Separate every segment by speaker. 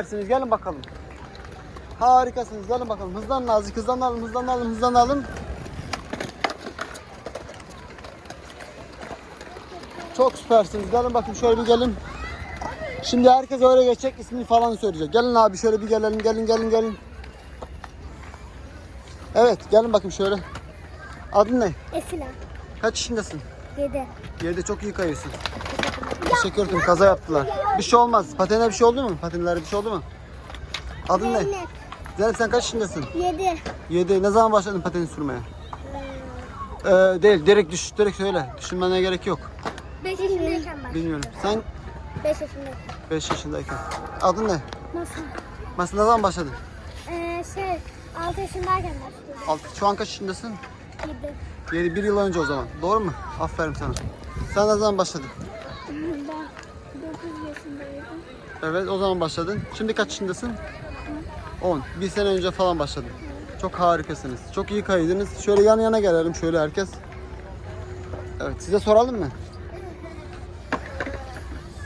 Speaker 1: Dersiniz gelin bakalım. Harikasınız gelin bakalım. Hızlanın azıcık hızlanalım hızlanalım hızlanalım. Çok süpersiniz. Gelin bakın şöyle bir gelin. Şimdi herkes öyle geçecek ismini falan söyleyecek. Gelin abi şöyle bir gelelim gelin gelin gelin. Evet gelin bakayım şöyle. Adın ne?
Speaker 2: Esila.
Speaker 1: Kaç yaşındasın?
Speaker 2: 7.
Speaker 1: Yerde çok iyi kayıyorsun. Teşekkür ederim. Kaza yaptılar. Bir şey olmaz. Patene bir şey oldu mu? Patenlere bir şey oldu mu? Adın ne?
Speaker 2: Zeynep.
Speaker 1: Zeynep sen kaç yaşındasın?
Speaker 2: 7.
Speaker 1: 7. Ne zaman başladın pateni sürmeye? Ee, değil. Direkt düş. Direkt söyle. Düşünmene gerek yok.
Speaker 2: 5 yaşındayken bak.
Speaker 1: Bilmiyorum. Sen
Speaker 2: 5 yaşındayken.
Speaker 1: 5 yaşındayken. Adın ne?
Speaker 2: Nasıl?
Speaker 1: Nasıl ne zaman başladın?
Speaker 2: Ee, şey 6 yaşındayken başladı.
Speaker 1: Alt- Şu an kaç yaşındasın?
Speaker 2: 7.
Speaker 1: 7 bir yıl önce o zaman. Doğru mu? Aferin sana. Sen ne zaman başladın? Evet o zaman başladın. Şimdi kaç yaşındasın? 10. Bir sene önce falan başladın. Çok harikasınız. Çok iyi kaydınız. Şöyle yan yana gelelim şöyle herkes. Evet size soralım mı?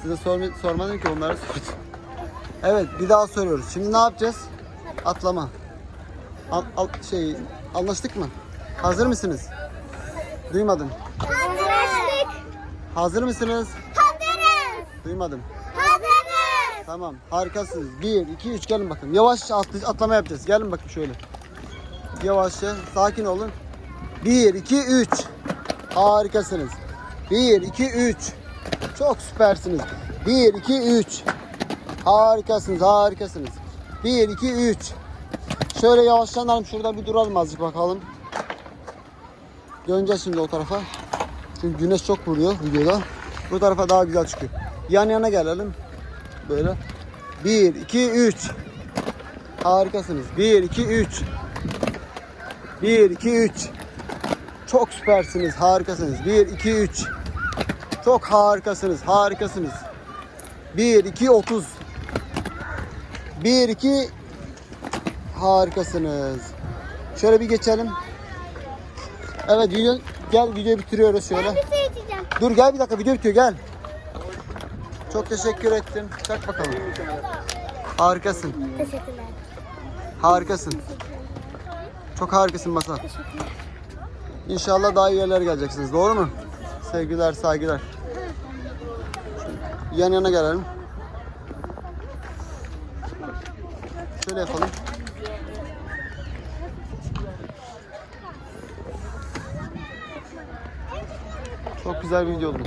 Speaker 1: Size sorma, sormadım ki onlara sordum. Evet bir daha soruyoruz. Şimdi ne yapacağız? Atlama. Al, al- şey anlaştık mı? Hazır mısınız? Duymadım.
Speaker 2: Hazırız.
Speaker 1: Hazır mısınız?
Speaker 2: Hazırız.
Speaker 1: Duymadım.
Speaker 2: Hazırız.
Speaker 1: Tamam harikasınız. 1, 2, 3 gelin bakın. Yavaş atlı- atlama yapacağız. Gelin bakın şöyle. Yavaşça sakin olun. 1, 2, 3. Harikasınız. 1, 2, 3. Çok süpersiniz. 1, 2, 3. Harikasınız harikasınız. 1, 2, 3. Şöyle yavaşlanalım. Şurada bir duralım azıcık bakalım. Döneceğiz şimdi o tarafa. Çünkü güneş çok vuruyor videoda. Bu tarafa daha güzel çıkıyor. Yan yana gelelim. Böyle. 1, 2, 3. Harikasınız. 1, 2, 3. 1, 2, 3. Çok süpersiniz. Harikasınız. 1, 2, 3. Çok harikasınız. Harikasınız. 1, 2, 30. 1, 2. Harikasınız. Şöyle bir geçelim. Evet video gel video bitiriyoruz şöyle.
Speaker 2: Ben bir şey içeceğim.
Speaker 1: Dur gel bir dakika video bitiyor gel. Çok teşekkür ettim. Çak bakalım. Harikasın.
Speaker 2: Teşekkürler.
Speaker 1: Harikasın. Çok harikasın Masal. İnşallah daha iyi yerlere geleceksiniz. Doğru mu? Sevgiler, saygılar. Yan yana gelelim. Şöyle yapalım. Çok güzel bir video oldu.